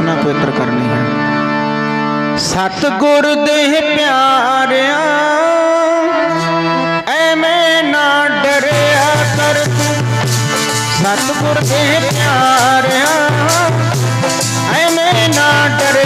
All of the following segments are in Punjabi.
ਪਵਿੱਤਰ ਕਰਨੀ ਹੈ। ਸਤਿਗੁਰ ਦੇ ਪਿਆਰਿਆ, ਐਵੇਂ ਨਾ ਡਰਿਆ ਕਰ ਤੂੰ। ਸਤਿਗੁਰ ਦੇ ਪਿਆਰਿਆ, ਐਵੇਂ ਨਾ ਡਰਿਆ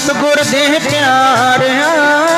ਸਤਿਗੁਰ ਦੇ ਪਿਆਰਿਆ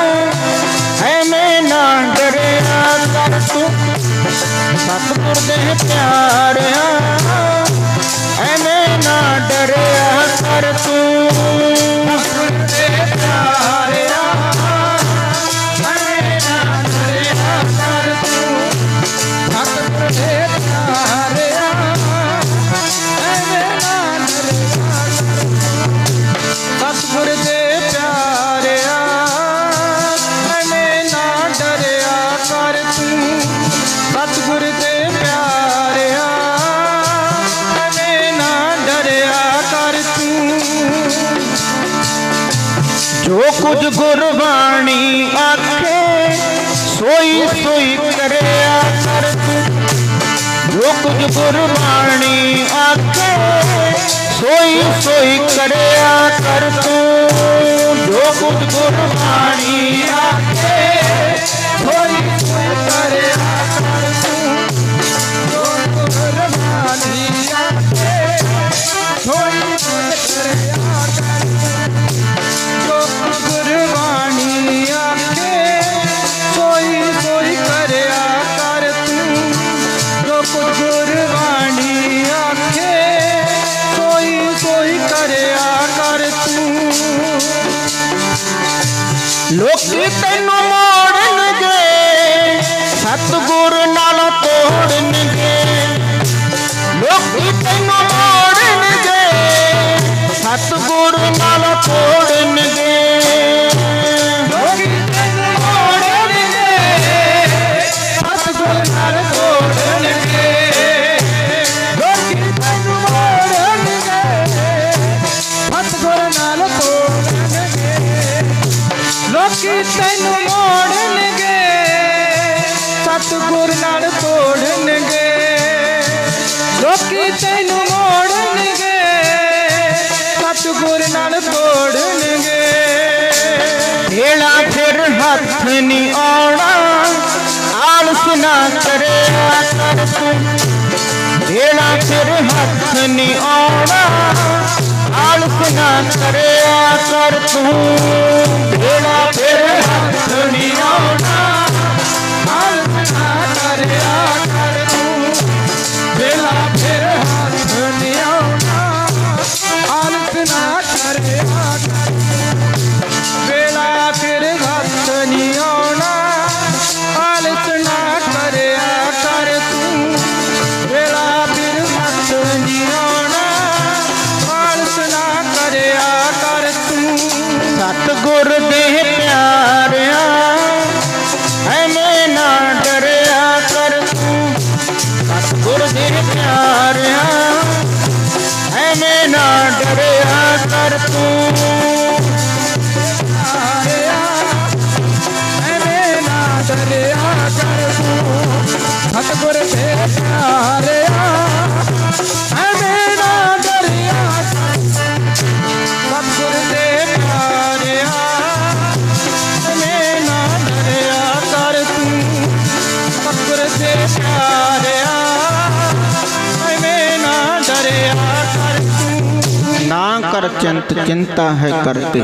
ਕੁਝ ਗੁਰਬਾਣੀ ਆਖੇ, ਸੋਈ ਸੋਈ ਕਰਿਆ ਕਰ। ਤੂੰ ਜੋ ਕੁਝ ਗੁਰਬਾਣੀ ਆਖੇ, ਸੋਈ ਸੋਈ ਕਰਿਆ ਕਰ ਤੂੰ। ਜੋ ਕੁਝ ਗੁਰਬਾਣੀ ਆਖੇ, ਸੋਈ ਸੋਈ ਕਰਿਆ ਲੋਕੀ ਤੈਨੂੰ ਮੋੜਨਗੇ ਸਤਿਗੁਰ ਨਾਲ ਤੋੜਨਗੇ। ਲੋਕੀ ਤੈਨੂੰ ਮੋੜਨਗੇ ਸਤਿਗੁਰ ਨਾਲ ਤੋੜ ਲੋਕੀ ਤੈਨੂੰ ਮੋੜਨਗੇ ਸਤਿਗੁਰ ਨਾਲ ਤੋੜਨਗੇ ਢੇਲਾ ਫਿਰ ਹੱਥ ਨਹੀਂ ਆਉਣਾ ਆਲਸ ਨਾ ਕਰਿਆ ਕਰ ਤੂੰ ਢੇਲਾ ਫਿਰ ਹੱਥ ਨਹੀਂ ਆਉਣਾ ਆਲਸ ਨਾ ਕਰਿਆ ਕਰ ਤੂੰ ਢੇਲਾ ਸਤਿਗੁਰ ਦੇ ਪਿਆਰਿਆ, ਐਵੇਂ ਨਾ ਡਰਿਆ ਕਰ ਤੂੰ। ਸਤਿਗੁਰ ਦੇ ਪਿਆਰਿਆ, ਐਵੇਂ ਨਾ ਡਰਿਆ ਕਰ ਤੂੰ। ਪਿਆਰਿਆ, ਐਵੇਂ ਨਾ ਡਰਿਆ ਕਰ ਦੇ ਪਿਆਰਿਆ ਐਵੇਂ ਨਾ ਡਰਿਆ ਕਰ ਤੂੰ। ਨਾ ਕਰ ਚਿੰਤ ਚਿੰਤਾ ਹੈ ਕਰਤੇ